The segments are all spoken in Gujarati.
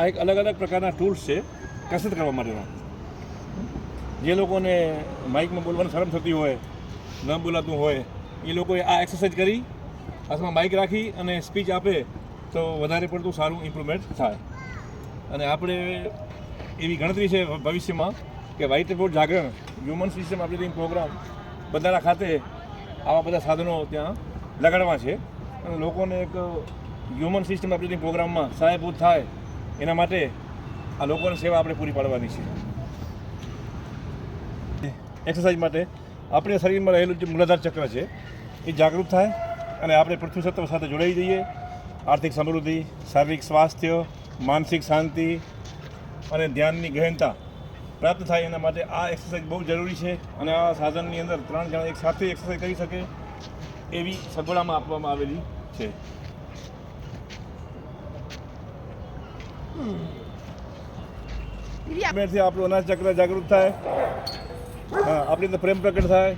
આ એક અલગ અલગ પ્રકારના ટૂલ્સ છે, કસરત કરવા માટેના. જે લોકોને માઇકમાં બોલવાની શરમ થતી હોય, ન બોલાતું હોય, એ લોકોએ આ એક્સરસાઇઝ કરી હાથમાં માઇક રાખી અને સ્પીચ આપે, તો વધારે પડતું સારું ઇમ્પ્રુવમેન્ટ થાય. અને આપણે એવી ગણતરી છે ભવિષ્યમાં કે વ્હાઇટ રિપોર્ટ જાગરણ હ્યુમન સિસ્ટમ અપડેટિંગ પ્રોગ્રામ બધાના ખાતે આવા બધા સાધનો ત્યાં લગાડવા છે. અને લોકોને એક હ્યુમન સિસ્ટમ અપડેટિંગ પ્રોગ્રામમાં સહાયભૂત થાય એના માટે આ લોકોને સેવા આપણે પૂરી પાડવાની છે. એક્સરસાઇઝ માટે આપણે શરીરમાં રહેલું જે મૂલાધાર ચક્ર છે, એ જાગૃત થાય અને આપણે પૃથ્વી સત્વ સાથે જોડાઈ જઈએ. આર્થિક સમૃદ્ધિ, શારીરિક સ્વાસ્થ્ય, માનસિક શાંતિ અને ધ્યાનની ગહેનતા પ્રાપ્ત થાય એના માટે આ એક્સરસાઇઝ બહુ જરૂરી છે અને આ સાધનની અંદર ત્રણ જણા એક સાથે એક્સરસાઇઝ કરી શકે એવી સગવડામાં આપવામાં આવેલી છે. થી આપણું અનાજ ચક્ર જાગૃત થાય. હા, આપણી અંદર પ્રેમ પ્રગટ થાય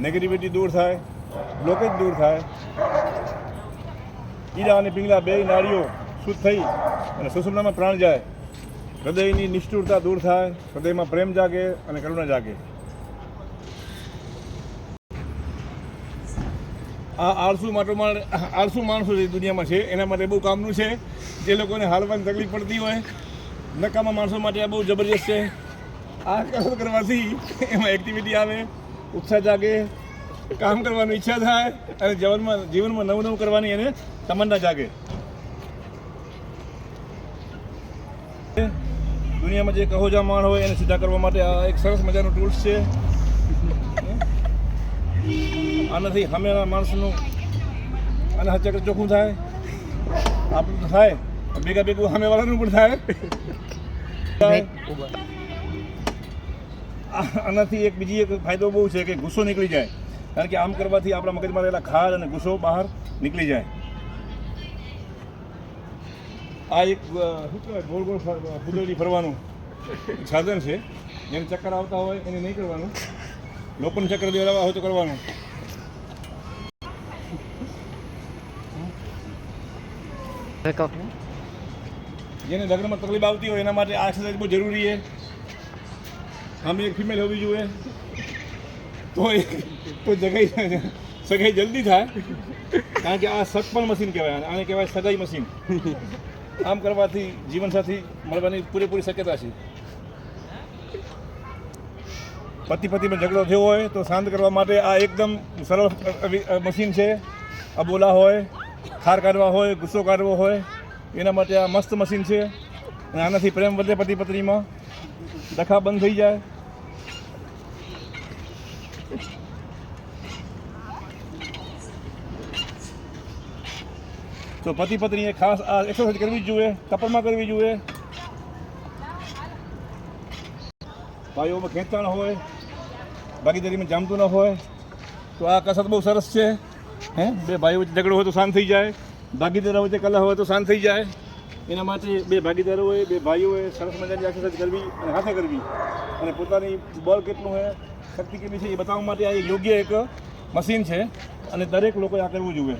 નેગેટિવિટી દૂર થાય બ્લોકેજ દૂર થાય. ઈડા અને પિંગલા બે નાળીઓ શુદ્ધ થઈ અને સુષુમ્નામાં પ્રાણ જાય. હૃદયની નિષ્ઠુરતા દૂર થાય, હૃદયમાં પ્રેમ જાગે અને કરુણા જાગે. આળસુ માટો આળસુ માણસો જે દુનિયામાં છે, એના માટે બહુ કામનું છે. જે લોકોને હાલવાની તકલીફ પડતી હોય, નકામા માણસો માટે આ બહુ જબરજસ્ત છે. આ કામ કરવાથી એમાં એક્ટિવિટી આવે, ઉત્સાહ જાગે, કામ કરવાની ઈચ્છા થાય, અને જીવનમાં જીવનમાં નવું નવું કરવાની એને તમન્ના જાગે. દુનિયામાં જે કહોજા માણ હોય એને સીધા કરવા માટે આ એક સરસ મજાનું ટૂલ્સ છે. આનાથી સામેના માણસનું અને હચકર ચોખ્ખું થાય. આપણું થાય. ભેગા ભેગું સામેવાળાનું પણ થાય. આનાથી એક બીજી એક ફાયદો બહુ છે કે ગુસ્સો નીકળી જાય. કારણ કે આમ કરવાથી આપણા મગજમાં રહેલા ખાર અને ગુસ્સો બહાર નીકળી જાય. આ એક શું કહેવાય ગોળ ગોળ કુદરતી ફરવાનું સાધન છે. જેને ચક્કર આવતા હોય એને નહીં કરવાનું. લોકોને ચક્કર દેવડાવવા હોય તો કરવાનું. જેને લગ્નમાં તકલીફ આવતી હોય એના માટે આ એક્સરસાઇઝ બહુ જરૂરી છે. આમ એક ફિમેલ હોવી જોઈએ. તો તો જગાઈ સગાઈ જલ્દી થાય. કારણ કે આ સગપણ મશીન કહેવાય આને. કહેવાય સગાઈ મશીન આમ કરવાથી જીવનસાથી મળવાની પૂરેપૂરી શક્યતા છે. પતિ પતિમાં ઝઘડો થયો હોય તો શાંત કરવા માટે આ એકદમ સરળ મશીન છે. અબોલા હોય. ખાર કાઢવા હોય, ગુસ્સો કાઢવો હોય, એના માટે આ મસ્ત મશીન છે. અને આનાથી પ્રેમ વધે પતિ પત્નીમાં. ડખા બંધ થઈ જાય. તો પતિ પત્નીએ ખાસ આ એક્સરસાઇઝ કરવી જ જોઈએ કપડમાં કરવી જોઈએ. ભાઈઓમાં ખેંચાણ હોય, ભાગીદારીમાં જામતું ન હોય. તો આ કસરત બહુ સરસ છે. હે? બે ભાઈઓ વચ્ચે ઝઘડો હોય તો શાંત થઈ જાય. ભાગીદારો વચ્ચે કલહ હોય તો શાંત થઈ જાય. એના માટે બે ભાગીદારોએ, બે ભાઈઓએ સરસ મજાની એક્સરસાઇઝ કરવી અને હાથે કરવી. અને પોતાની બળ કેટલું છે શક્તિ કેટલી છે એ બતાવવા માટે આ યોગ્ય એક મશીન છે. અને દરેક લોકોએ આ કરવું જોઈએ.